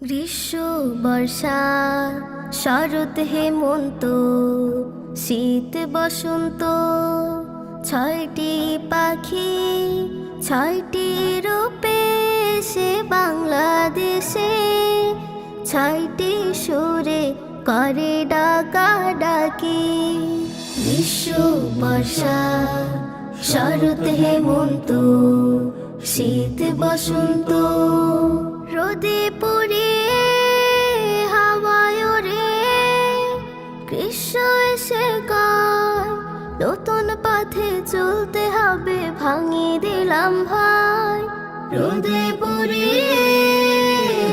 গ্রীষ্ম, বর্ষা, শরৎ, হেমন্ত, শীত, বসন্ত, ছয়টি পাখি, ছয়টি রূপে সে বাংলাদেশে, ছয়টি সুরে করে ডাকা ডাকি গ্রীষ্ম, বর্ষা, শরৎ, হেমন্ত, শীত, বসন্ত ভাঙিয়ে দিলাম ভাই। রোদে পড়ে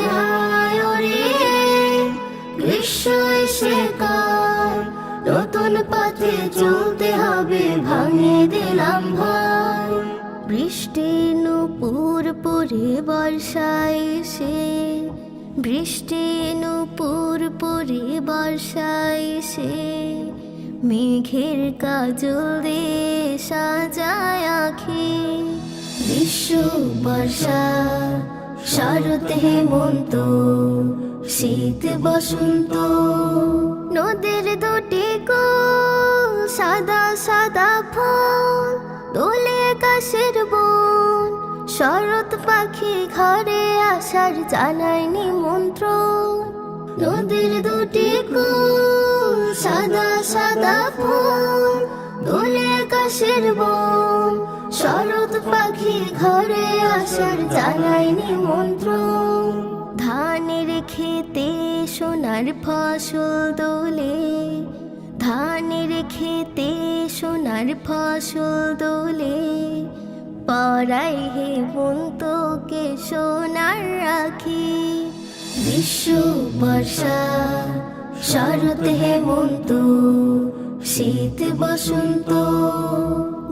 হাওয়ায় রে গ্রীষ্ম এসে গায় নতুন পথে চলতে হবে ভাঙিয়ে দিলাম ভাই। বৃষ্টি নুপুর পরে বর্ষায় এসে, বৃষ্টি নুপুর পরে বর্ষায় এসে, মেঘের কাজল দিয়ে আখি বিশ্ব বর্ষা, শরৎ, হেমন্ত, শীত, বসন্ত। নদীর দুটি কোল, সাদা সাদা ফুল, দোলে আকাশের বন। শরৎ পাখি ঘরে আসার জানাই নিমন্ত্রণ। নদীর দুটি কুল, সাদা সাদা ফুল দোলে আকাশের শরৎ পাখি ঘরে আসার জানাই নিমন্ত্রণ ধানের খেতে সোনার ফসল দোলে ধানের খেতে সোনার ফসল দোলে পরাই হে বন্তকে সোনার রাখি। বিশ্ব বর্ষা, শরৎ হেমন্ত শীত বসন্ত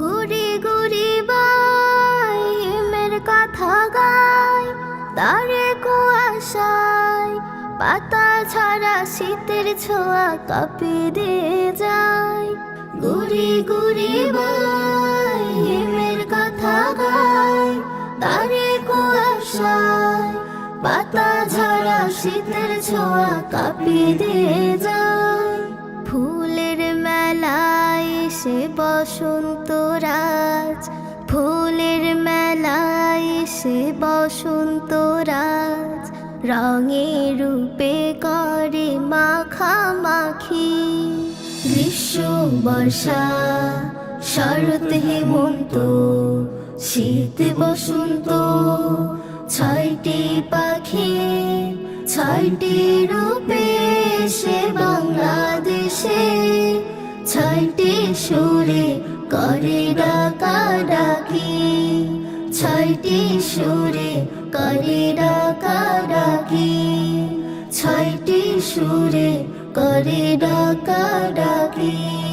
ঘুরে গুড়ি বাই, হেমের কথা গায় তারে কুয়াশায়, পাতা ছাড়া শীতের ছোঁয়া কাঁপি দিয়ে যায়। ঘুরে ঘুরে বাই, হেমের কথা গায় তারে কুয়াশায়, পাতা ঝরা শীতের ছোঁয়া কাঁপি দিয়ে যায়। ফুলের মেলায় সে বসন্ত রাজ, ফুলের মেলায় সে বসন্ত রাজ, রঙে রূপে করে মাখামাখি। গ্রীষ্ম, বর্ষা, শরৎ, হেমন্ত, শীত, বসন্ত, ছয়টি পাখি, ছয়টি রূপে সে বাংলাদেশে ছয়টি সুরে করে ডাকা ডাকি ছয়টি সুরে করে ডাকা ডাকি ছয়টি সুরে করে ডাকা ডাকি